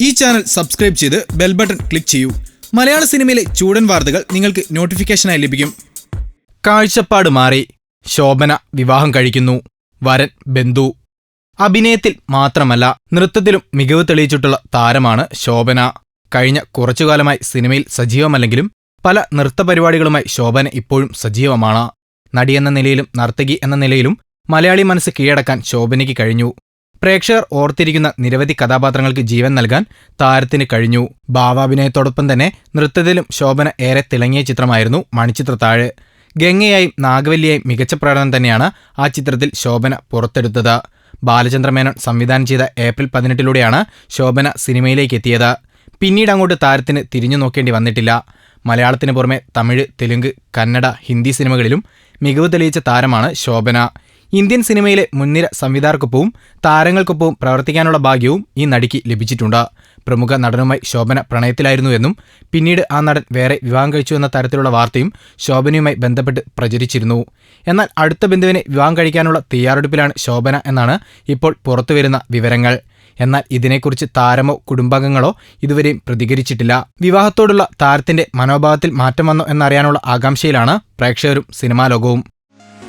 ഈ channel subscribe ചെയ്ത് bell button click ചെയ്യൂ. മലയാള സിനിമയിലെ ചൂടൻ വാർത്തകൾ നിങ്ങൾക്ക് നോട്ടിഫിക്കേഷനായി ലഭിക്കും. കാഴ്ചപ്പാട് മാറി. ശോഭന വിവാഹം കഴിക്കുന്നു. വരൻ ബന്ധു. അഭിനയത്തിൽ മാത്രമല്ല നൃത്തത്തിലും മികവ് തെളിയിച്ചിട്ടുള്ള താരമാണ് ശോഭന. കഴിഞ്ഞ കുറച്ചുകാലമായി സിനിമയിൽ സജീവമല്ലെങ്കിലും പല നൃത്ത പരിപാടികളുമായി ശോഭന ഇപ്പോഴും സജീവമാണ്. നടിയെന്ന നിലയിലും നർത്തകി എന്ന നിലയിലും മലയാളി മനസ്സ് കീഴടക്കാൻ ശോഭനയ്ക്ക് കഴിഞ്ഞു. പ്രേക്ഷകർ ഓർത്തിരിക്കുന്ന നിരവധി കഥാപാത്രങ്ങൾക്ക് ജീവൻ നൽകാൻ താരത്തിന് കഴിഞ്ഞു. ഭാവാഭിനയത്തോടൊപ്പം തന്നെ നൃത്തത്തിലും ശോഭന ഏറെ തിളങ്ങിയ ചിത്രമായിരുന്നു മണിച്ചിത്ര താഴ്. ഗംഗയായും നാഗവല്ലിയായും മികച്ച പ്രകടനം തന്നെയാണ് ആ ചിത്രത്തിൽ ശോഭന പുറത്തെടുത്തത്. ബാലചന്ദ്രമേനോൻ സംവിധാനം ചെയ്ത ഏപ്രിൽ പതിനെട്ടിലൂടെയാണ് ശോഭന സിനിമയിലേക്ക് എത്തിയത്. പിന്നീട് അങ്ങോട്ട് താരത്തിന് തിരിഞ്ഞു നോക്കേണ്ടി വന്നിട്ടില്ല. മലയാളത്തിന് പുറമെ തമിഴ് തെലുങ്ക് കന്നഡ ഹിന്ദി സിനിമകളിലും മികവ് തെളിയിച്ച താരമാണ് ശോഭന. ഇന്ത്യൻ സിനിമയിലെ മുൻനിര സംവിധായകർക്കൊപ്പവും താരങ്ങൾക്കൊപ്പവും പ്രവർത്തിക്കാനുള്ള ഭാഗ്യവും ഈ നടിക്ക് ലഭിച്ചിട്ടുണ്ട്. പ്രമുഖ നടനുമായി ശോഭന പ്രണയത്തിലായിരുന്നുവെന്നും പിന്നീട് ആ നടൻ വേറെ വിവാഹം കഴിച്ചു എന്ന തരത്തിലുള്ള വാർത്തയും ശോഭനയുമായി ബന്ധപ്പെട്ട് പ്രചരിച്ചിരുന്നു. എന്നാൽ അടുത്ത ബന്ധുവിനെ വിവാഹം കഴിക്കാനുള്ള തയ്യാറെടുപ്പിലാണ് ശോഭന എന്നാണ് ഇപ്പോൾ പുറത്തുവരുന്ന വിവരങ്ങൾ. എന്നാൽ ഇതിനെക്കുറിച്ച് താരമോ കുടുംബാംഗങ്ങളോ ഇതുവരെയും പ്രതികരിച്ചിട്ടില്ല. വിവാഹത്തോടുള്ള താരത്തിന്റെ മനോഭാവത്തിൽ മാറ്റം വന്നോ എന്നറിയാനുള്ള ആകാംക്ഷയിലാണ് പ്രേക്ഷകരും സിനിമാ ലോകവും.